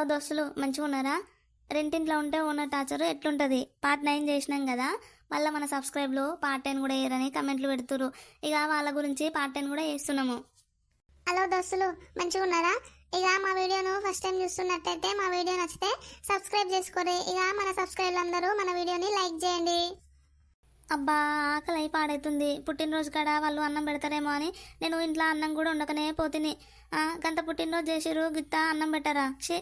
Hello దోస్తులు మంచిగా ఉన్నారా? రెంటింట్లో ఉంటే ఉన్న టార్చర్ ఎట్లుంటుంది? పార్ట్ నైన్ చేసినాం కదా మళ్ళీ మన సబ్స్క్రైబ్లు పార్ట్ టెన్ కూడా వేయరని కమెంట్లు పెడుతురు ఇక వాళ్ళ గురించి పార్ట్ టెన్ కూడా వేస్తున్నాము హలో దోస్తులు మంచిగా ఉన్నారా? ఇక మా వీడియోను ఫస్ట్ టైం చూస్తున్నట్టయితే మా వీడియో నచ్చితే సబ్స్క్రైబ్ చేసుకోండి ఇక మన సబ్స్క్రైబర్లు అందరూ మన వీడియోని లైక్ చేయండి. అబ్బా ఆకలి అయి పాడైతుంది. పుట్టినరోజు కాడ వాళ్ళు అన్నం పెడతారేమో అని నేను ఇంట్లో అన్నం కూడా ఉండకనే పోతిని. గంత పుట్టినరోజు చేసిరు గిత్త అన్నం పెట్టారా? షే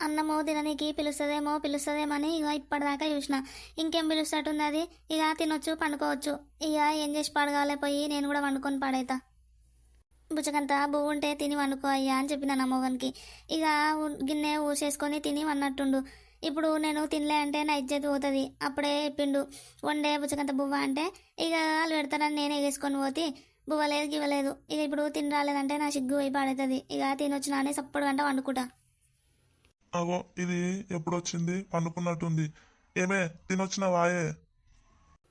అన్నమో తిననీకి పిలుస్తుందేమో పిలుస్తుందేమో అని ఇక ఇప్పటిదాకా చూసిన. ఇంకేం పిలుస్తట్టుంది అది ఇక తినొచ్చు పండుకోవచ్చు. ఇక ఏం చేసి పడగాలే పోయి నేను కూడా వండుకొని పాడైతా. బుచ్చకంత బువ్వు ఉంటే తిని వండుకో అయ్యా అని చెప్పిన నా మొగనికి. ఇక గిన్నె ఊసేసుకొని తిని వన్నట్టుండు. ఇప్పుడు నేను తినలే అంటే నా ఇజ్జతి పోతుంది. అప్పుడే చెప్పిండు. వండే బుచ్చకంత బువ్వ అంటే ఇక వాళ్ళు పెడతారని నేనే వేసుకొని పోతే బువ్వ లేదు గివ్వలేదు. ఇక ఇప్పుడు తిని రాలేదంటే నా సిగ్గు పోయి పాడవుతుంది ఇక తినొచ్చినా అని సప్పుడు గంట వండుకుంటా. అగో ఇది ఎప్పుడు వచ్చింది పండుకున్నట్టుంది. ఏమే తినొచ్చిన వాయే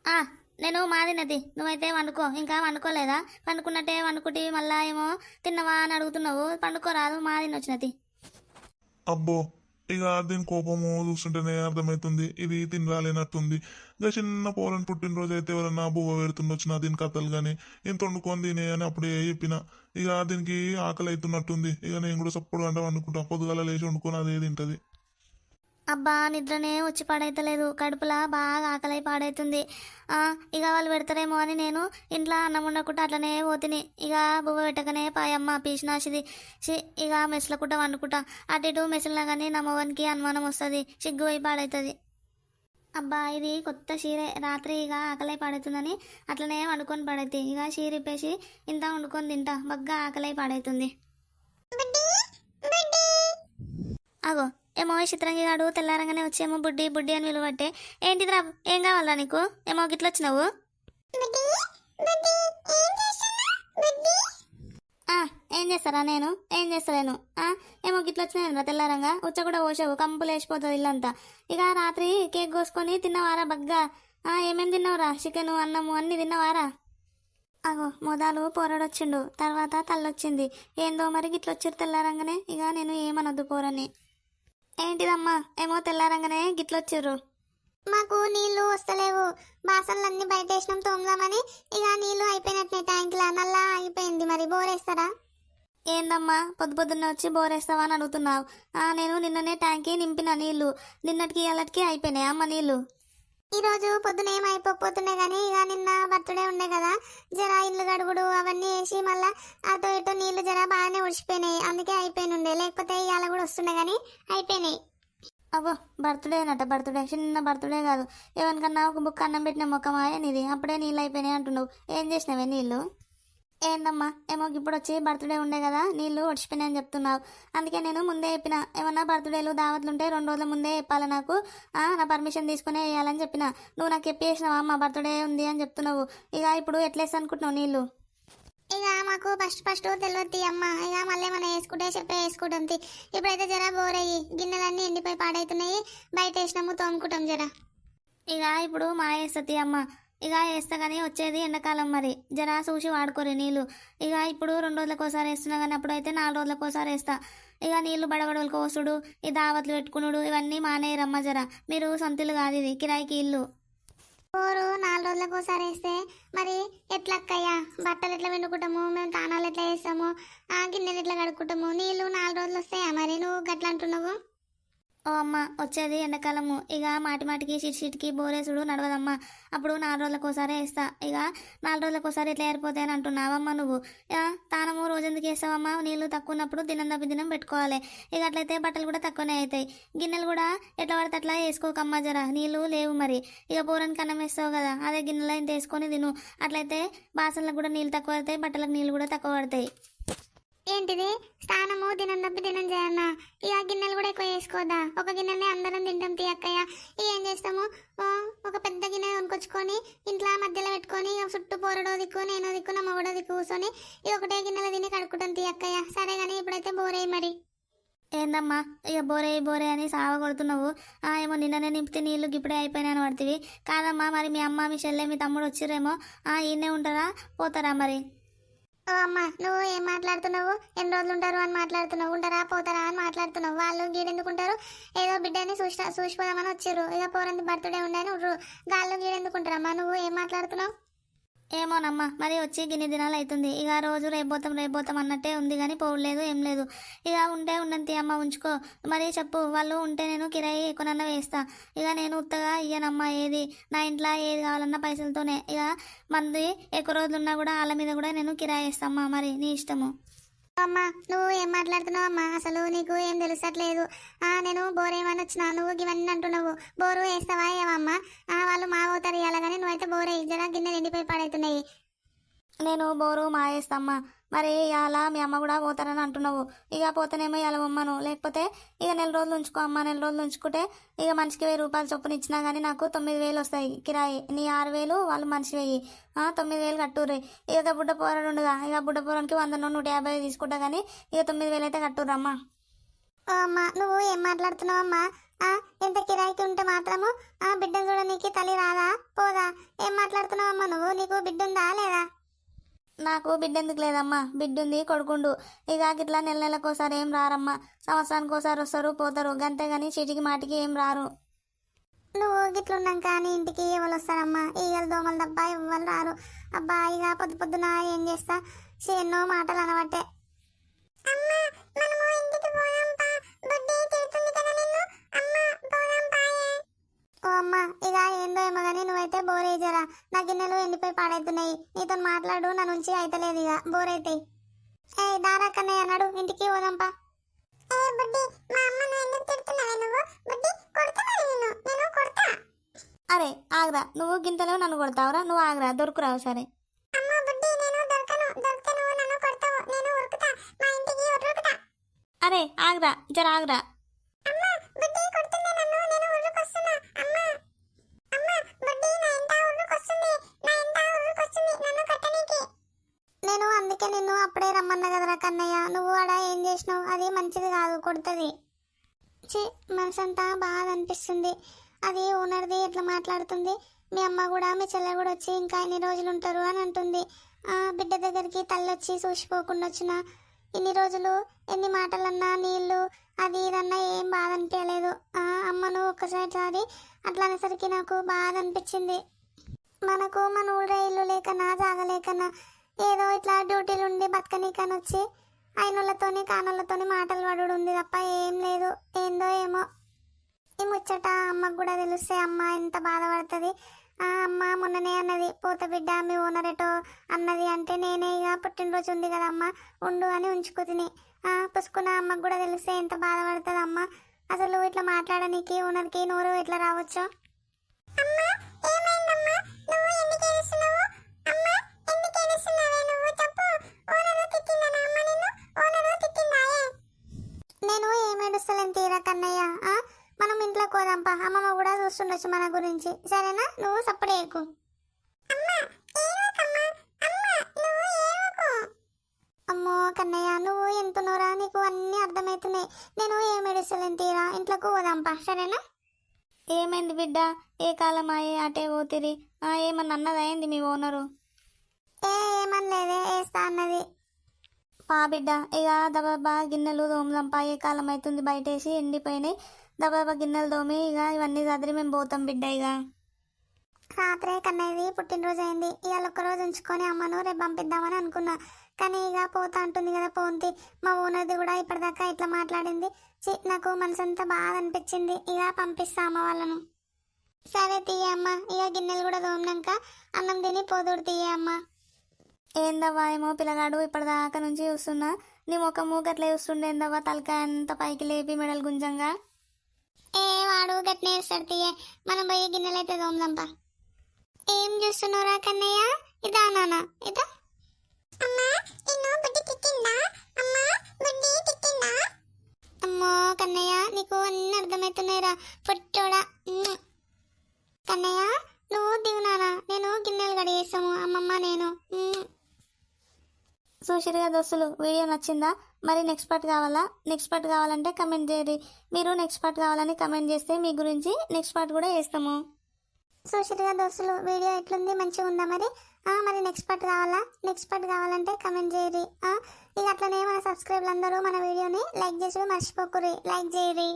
ఆ నేను మాదినది నువ్వైతే వండుకో. ఇంకా వండుకోలేదా? పండుకున్నట్టే వండుకుంటే మళ్ళా ఏమో తిన్నవా అని అడుగుతున్నావు. పండుకోరాదు మాదిన వచ్చినది అబ్బో ఇక దీని కోపము చూస్తుంటేనే అర్థమవుతుంది ఇది తినరాలేనట్టుంది. ఇక చిన్న పోలని పుట్టినరోజు అయితే ఎవరన్నా బువ్వ పెడుతుండొచ్చిన దీని కథలు కానీ ఇంత వండుకొని తినే అని అప్పుడే చెప్పిన. ఇక దీనికి ఆకలి అవుతున్నట్టుంది ఇక నేను కూడా సప్పుడు గంట వండుకుంటా పొద్దుగాల లేచి వండుకొని అదే తింటది. అబ్బా నిద్రనే వచ్చి పాడైతలేదు. కడుపులా బాగా ఆకలి పాడైతుంది. ఆ, ఇక వాళ్ళు పెడతారేమో అని నేను ఇంట్లో అన్నం ఉండకుండా అట్లనే పోతిని. ఇక బువ్వ పెట్టకనే పాయమ్మ పీసినాసిది ఇక మెస్లకుంటా వండుకుంటా. అటు ఇటు మెసిలినా కానీ నా మొగనికి అనుమానం వస్తుంది. సిగ్గు పోయి పాడవుతుంది అబ్బా ఇది కొత్త చీరే. రాత్రి ఇక ఆకలి పాడవుతుందని అట్లనే వండుకొని పడైతే. ఇక చీర ఇప్పేసి ఇంత వండుకొని తింటా. బగ్గా ఆకలి పాడవుతుంది అగో ఏమో చిత్రంగి గాడు తెల్లారంగానే వచ్చేమో బుడ్డి బుడ్డి అని విలువట్టే ఏంటిదిరా ఏం కావాలా నీకు? ఏమో గిట్ల వచ్చినావు? ఏం చేస్తారా నేను? ఏం చేస్తలేను? ఏమో గిట్ల వచ్చినాయి తెల్లారంగా. ఉచ్చ కూడా పోసావు కంపులు వేసిపోతుంది ఇల్లంతా. ఇక రాత్రి కేక్ కోసుకొని తిన్నవారా బగ్గా? ఏమేమి ఏమేం తిన్నావురా? చికెన్ అన్నము అన్ని తిన్నవారా? అగో మొదలు పోరాడొచ్చిండు. తర్వాత తల్లొచ్చింది. ఏందో మరి గిట్లొచ్చారు తెల్లారంగానే. ఇక నేను ఏమనొద్దు పోరని. ఏంటిదమ్మా? ఏమో తెల్లారంగానే గిట్లొచ్చిర్రు మాకు నీళ్ళు వస్తలేవు. బాసనలన్నీ బయట వేసినాం తోముదామని. ఇక నీళ్ళు అయిపోయినట్టే ట్యాంక్లా నల్లా అయిపోయింది మరి బోరేస్తారా? ఏందమ్మా? పొద్దు పొద్దున్నే వచ్చి బోరేస్తావా అని అడుగుతున్నావు. ఆ నేను నిన్ననే ట్యాంకి నింపిన నీళ్ళు. నిన్నటికి అల్లటికి అయిపోయినాయి అమ్మ నీళ్ళు. ఈ రోజు పొద్దున ఏం కానీ ఇక నిన్న బర్త్డే ఉండే కదా జర ఇల్లు గడుగుడు అవన్నీ వేసి మళ్ళీ అటు ఇటు నీళ్ళు జర బాగానే ఉడిచిపోయినాయి అందుకే అయిపోయినుండే. లేకపోతే ఇవాళ కూడా వస్తుండే కానీ అయిపోయినాయి. అబ్బో బర్త్డే అనట బర్త్డే చిన్న బర్త్డే కాదు. ఎవరికన్నా ఒక బుక్ అన్నం పెట్టిన ముఖం నీది అప్పుడే నీళ్ళు అయిపోయినాయి అంటున్నావు. ఏం చేసినావే నీళ్ళు? ఏందమ్మా ఏమో ఇప్పుడు వచ్చి బర్త్డే ఉండే కదా నీళ్ళు ఒడిచిపోయినాయి అని చెప్తున్నావు. అందుకే నేను ముందే చెప్పిన ఏమన్నా బర్త్డేలు దావత్లు ఉంటే రెండు రోజుల ముందే చెప్పాలి నాకు? నా పర్మిషన్ తీసుకునే వేయాలని చెప్పిన. నువ్వు నాకు చెప్పేసినావా అమ్మ బర్త్డే ఉంది అని చెప్తున్నావు. ఇక ఇప్పుడు ఎట్లేస్తా అనుకుంటున్నావు నీళ్ళు? ఇక మాకు ఫస్ట్ ఫస్ట్ తెలియదు అమ్మ. ఇక మళ్ళీ మనం వేసుకుంటే చెప్పే వేసుకుంటాం తీ. ఇప్పుడైతే జర బోరయ్యి గిన్నెలన్నీ ఎండిపోయి పాడైతున్నాయి. బయట వేసినాము తోముకుంటాం జర. ఇక ఇప్పుడు మా వేస్తుంది అమ్మ. ఇక వేస్తా కానీ వచ్చేది ఎండాకాలం మరి. జరా చూసి వాడుకోరు నీళ్ళు. ఇక ఇప్పుడు రెండు రోజులకు ఒకసారి వేస్తున్నా కానీ అప్పుడైతే నాలుగు రోజులకు ఒకసారి వేస్తా. ఇక నీళ్ళు బడబడలకు కోసుడు ఈ దావత్లు పెట్టుకునుడు ఇవన్నీ మానేయరమ్మ జరా. మీరు సొంతలు కాదు ఇది కిరాయికి ఇల్లు. బోరు నాలుగు రోజులకు ఒకసారి వేస్తే మరి ఎట్లా అక్కయ్యా బట్టలు ఎట్లా వండుకుంటాము మేము తానాలు ఎట్లా వేస్తాము? గిన్నెలు ఎట్లా కడుక్కుంటాము? నీళ్ళు నాలుగు రోజులు వస్తాయా మరి? నువ్వు గట్లా అంటున్నావు? ఓ అమ్మ వచ్చేది ఎండాకాలము. ఇక మాటి మాటికి చిటికి బోరేసుడు నడవదమ్మా. అప్పుడు నాలుగు రోజులకు ఒకసారి వేస్తా ఇక నాలుగు రోజులకు ఒకసారి ఎట్లా ఏరిపోతాయని అంటున్నావమ్మ నువ్వు. ఇక తానము రోజెందుకు వేస్తావమ్మా నీళ్ళు తక్కువ ఉన్నప్పుడు దినం తప్పి దినం పెట్టుకోవాలి. ఇక అట్లయితే బట్టలు కూడా తక్కువనే అవుతాయి గిన్నెలు కూడా ఎట్లా పడితే అట్లా వేసుకోకమ్మా జర. నీళ్ళు లేవు మరి. ఇక పూరానికి అన్నం వేస్తావు కదా. అదే గిన్నెలో ఇంత వేసుకొని తిను. అట్లయితే బాసనలకు కూడా నీళ్ళు తక్కువ పడతాయి బట్టలకు నీళ్ళు కూడా తక్కువ పడతాయి. ఏంటిది? స్నానము దినం తప్పి దినం చేయన్నా. ఇక గిన్నెలు కూడా ఎక్కువ వేసుకోదా? ఒక గిన్నెనే అందరం తింటాం తీ అక్కయ్య. ఇక ఏం చేస్తాము? ఒక పెద్ద గిన్నె కొనుకొచ్చుకొని ఇంట్లో మధ్యలో పెట్టుకొని చుట్టూ పోరడో దిక్కు నేను దిక్కు నా మొగడో దిక్కు కూర్చొని ఇక ఒకటే గిన్నెలో తిని కడుక్కుంటాం తీ అక్కయ్య. సరే కానీ ఇప్పుడైతే బోరే మరి. ఏందమ్మా? ఇక బోరే బోరే అని సావ కొడుతున్నావు. ఆ ఏమో నిన్ననే నింపితే నీళ్ళు గిప్పుడే అయిపోయినాను పడుతుంది కాదమ్మా మరి మీ అమ్మ మీ చెల్లె మీ తమ్ముడు వచ్చిర్రేమో. ఆ ఈయనే ఉంటారా? పోతారా మరి? ఓ అమ్మ నువ్వు ఏం మాట్లాడుతున్నావు? ఎన్ని రోజులు ఉంటారు అని మాట్లాడుతున్నావు? ఉండరా పోతారా అని మాట్లాడుతున్నావు? వాళ్ళు గీడెందుకుంటారు? ఏదో బిడ్డని చూసి చూసిపోదామని వచ్చారు ఏదో పోరంది బర్త్డే ఉండని గాల్లో గీడెందుకుంటారమ్మా నువ్వు ఏం మాట్లాడుతున్నావు? ఏమోనమ్మా మరి వచ్చి గిన్ని దినాలు అవుతుంది ఇక రోజు రేపోతాం రేపోతాం అన్నట్టే ఉంది కానీ పోవలేదు ఏం లేదు. ఇక ఉంటే ఉండంతి అమ్మ ఉంచుకో. మరి చెప్పు వాళ్ళు ఉంటే నేను కిరాయి ఎక్కువనన్నా వేస్తా. ఇక నేను ఉత్తగా ఇయ్యనమ్మా ఏది? నా ఇంట్లో ఏది కావాలన్నా పైసలతోనే. ఇక మంది ఎక్కువ రోజులు ఉన్నా కూడా వాళ్ళ మీద కూడా నేను కిరాయి వేస్తామ్మా మరి నీ ఇష్టము. అమ్మా నువ్వు ఏం మాట్లాడుతున్నావు అమ్మా? అసలు నీకు ఏం తెలుసట్లేదు. ఆ నేను బోర్ ఏమని వచ్చినా నువ్వు ఇవన్నీ అంటున్నావు. బోరు వేస్తావా ఏమమ్మా ఆ వాళ్ళు మావవుతారు ఇవ్వాలి కానీ నువ్వైతే బోర్ వేయి గిన్నె నిండిపోయి పడవుతున్నాయి నేను బోరు మాయేస్తమ్మా మరి ఇవాళ మీ అమ్మ కూడా పోతారని అంటున్నావు. ఇక పోతేనేమో ఇలా ఉమ్మను లేకపోతే ఇక నెల రోజులు ఉంచుకో అమ్మ నెల రోజులు ఉంచుకుంటే ఇక మనిషికి వెయ్యి రూపాయలు చొప్పున ఇచ్చినా కానీ నాకు తొమ్మిది వేలు వస్తాయి. కిరాయి. నీ ఆరు వేలు వాళ్ళు మనిషి వెయ్యి. తొమ్మిది వేలు కట్టుర్రి. ఇక బుడ్డ పోరాడు ఉండగా ఇక బుడ్డ పోరానికి వంద నూట యాభై తీసుకుంటా కానీ ఇక తొమ్మిది వేలు అయితే కట్టుర్రమ్మా అమ్మా నువ్వు ఏం మాట్లాడుతున్నావు అమ్మా? ఆ ఎంత కిరాయికి ఉంటే మాత్రము? ఆ బిడ్డను చూడనీకి తల్లి రాదా? పోదా? ఏం మాట్లాడుతున్నావు అమ్మా నువ్వు? నీకు బిడ్డ ఉందా లేదా? నాకు బిడ్డ ఎందుకు లేదమ్మా? బిడ్డ ఉంది కొడుకుండు. ఇక గిట్లా నెల నెలకోసారి ఏం రారమ్మా? సంవత్సరానికి ఒకసారి వస్తారు పోతారు. గంతే కానీ చీటికి మాటికి ఏం రారు. నువ్వు గిట్లున్నాక నీ ఇంటికి ఎవరు వస్తారమ్మా? ఈగలు దోమలు తప్ప ఎవరు రారు. అబ్బా ఇక పొద్దు పొద్దున ఏం చేస్తా? ఎన్నో మాటలు అనబట్టే. అమ్మా ఏందో ఏమో కానీ నువ్వైతే బోర్ వేయజరా నా గిన్నెలు ఎండిపోయి పాడైతున్నాయి. నీతో మాట్లాడు నా నుంచి అయితలేదు ఇక. బోర్ అవుతాయి ఏ దారా కన్నయ్య అన్నాడు. ఇంటికి పోదాంపా అరే ఆగ్రా. నువ్వు గింతలో నన్ను కొడతావురా. నువ్వు ఆగ్రా. దొరుకురావు సరే అరే ఆగ్రా. జర ఆగ్రా. చేసినావు అది మంచిది కాదు కొడుతుంది. చే మనసంతా బాధ అనిపిస్తుంది. అది ఓనర్ది ఎట్లా మాట్లాడుతుంది? మీ అమ్మ కూడా మీ చెల్లె కూడా వచ్చి ఇంకా ఎన్ని రోజులు ఉంటారు అని అంటుంది. ఆ బిడ్డ దగ్గరికి తల్లొచ్చి చూసిపోకుండా వచ్చిన ఇన్ని రోజులు ఎన్ని మాటలన్నా నీళ్ళు అది ఇదన్నా ఏం బాధ అనిపించలేదు. ఆ అమ్మను ఒక్కసారి అట్లా అనేసరికి నాకు బాధ అనిపించింది. మనకు మన ఊళ్ళో ఇల్లు లేకనా జాగలేకనా ఏదో ఇట్లా డ్యూటీలు ఉండి బతకనీకని వచ్చి అయినోళ్ళతోని కానోళ్ళతోని మాటలు పడుడు ఉంది తప్ప ఏం లేదు. ఏందో ఏమో. ఈ ముచ్చట అమ్మకు కూడా తెలిస్తే అమ్మ ఎంత బాధపడుతుంది. ఆ అమ్మ మొన్ననే అన్నది పూత బిడ్డ మీ ఓనర్ ఎటో అన్నది అంటే నేనే ఇక పుట్టినరోజు ఉంది కదా అమ్మ ఉండు అని ఉంచుకుతిని ఆ పుసుకున్న అమ్మకు కూడా తెలిస్తే ఎంత బాధపడుతుంది అమ్మ. అసలు ఇట్లా మాట్లాడనీకి ఓనర్కి నోరు ఎట్లా రావచ్చు? నేను చూస్తుండొచ్చు మన గురించి. సరేనా? నువ్వు సప్పుడేకు అమ్మో కన్నయ్య నువ్వు ఎంతున్నోరా నీకు అన్నీ అర్థమవుతున్నాయి నేను ఏ మెడిసిన్ తీరా? ఇంట్లోకి పోదాంపా సరేనా? ఏమైంది బిడ్డ? ఏ కాలం అయ్యే అటే పోతిరి? ఆ ఏమన్నా అన్నదయింది మీ ఓనరు? ఏ ఏమనలేదే. వేస్తా అన్నది. పా బిడ్డ ఇక దబాబా గిన్నెలు దోమదంపా ఏ కాలం అవుతుంది? బయటేసి ఎండిపోయినాయి. దబాబా గిన్నెలు దోమి ఇక ఇవన్నీ చదిరి మేము పోతాం బిడ్డ ఇక. రాత్రే కన్నయ్యది పుట్టినరోజు అయింది. ఇవాళ ఒక్కరోజు ఉంచుకొని అమ్మను రేపు పంపిద్దామని అనుకున్నా. కానీ ఇక పోతా అంటుంది కదా పోంతి. మా ఓనర్ది కూడా ఇప్పటిదాకా ఇట్లా మాట్లాడింది. చి నాకు మనసంతా బాధ అనిపించింది. ఇక పంపిస్తా అమ్మ వాళ్ళను. సరే తీయ అమ్మ. ఇక గిన్నెలు కూడా తోమినాక అన్నం తిని పోదుడు తీయ అమ్మ. ఏందవ్వా ఏమో పిల్లగాడు ఇప్పటిదాకా నుంచి చూస్తున్నా. నీ ముఖము గట్ల చూస్తుండేందవ్వా తలకాయ అంత పైకి లేపి మెడలు గుంజంగా? ఏ వాడు గట్నే వేస్తాడు తీయ. మనం పోయి గిన్నెలు అయితే తోమదాంపా. ఏం చూస్తున్నారా కన్నయ్య? ఇదా నాన్న ఇదా? అమ్మో కన్నయ్య నీకు అన్ని అర్థమవుతున్నాయిరా చూసిరుగా దోస్తులు వీడియో నచ్చిందా? మరి నెక్స్ట్ పార్ట్ కావాలా? నెక్స్ట్ పార్ట్ కావాలంటే కమెంట్ చేయరు మీరు నెక్స్ట్ పార్ట్ కావాలని కమెంట్ చేస్తే మీ గురించి నెక్స్ట్ పార్ట్ కూడా వేస్తాము చూసిరుగా దోస్తులు వీడియో ఎట్లుంది? మంచిగా ఉందా మరి? ఆ, మరి నెక్స్ట్ పార్ట్ కావాలా? నెక్స్ట్ పార్ట్ కావాలంటే కమెంట్ చేయరి ఇక అట్లనే మన సబ్స్క్రైబర్లు అందరూ మన వీడియోని లైక్ చేసి మర్చిపోకురి లైక్ చేయరి